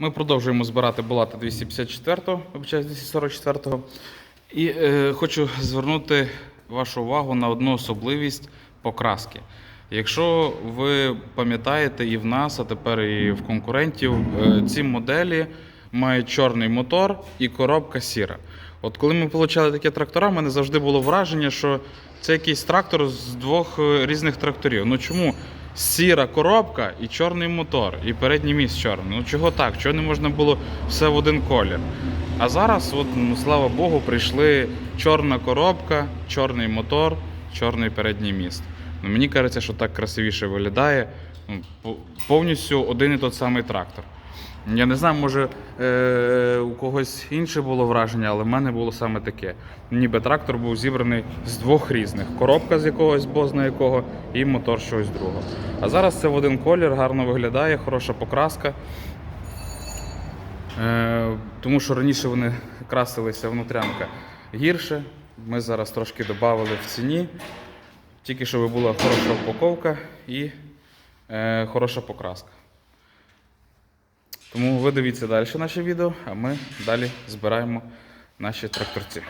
Ми продовжуємо збирати Булата 254-го, вибачаюсь, 244-го. І е, хочу звернути вашу увагу на одну особливість покраски. Якщо ви пам'ятаєте і в нас, а тепер і в конкурентів, е, ці моделі мають чорний мотор і коробка сіра. От коли ми отримали такі трактора, в мене завжди було враження, що це якийсь трактор з двох е, різних тракторів. Ну чому сіра коробка і чорний мотор, і передній міст чорний? Ну чого так? Чого не можна було все в один колір? А зараз, от, ну, слава Богу, прийшли чорна коробка, чорний мотор, чорний передній міст. Ну, мені кажеться, що так красивіше виглядає. Ну, повністю один і тот самий трактор. Я не знаю, може е- у когось інше було враження, але в мене було саме таке. Ніби трактор був зібраний з двох різних: коробка з якогось бозна якого і мотор щось другого. А зараз це в один колір, гарно виглядає, хороша покраска. Е, тому що раніше вони красилися внутрянка гірше. Ми зараз трошки додали в ціні. Тільки щоб була хороша упаковка і е, хороша покраска. Тому ви дивіться далі наше відео, а ми далі збираємо наші тракторці.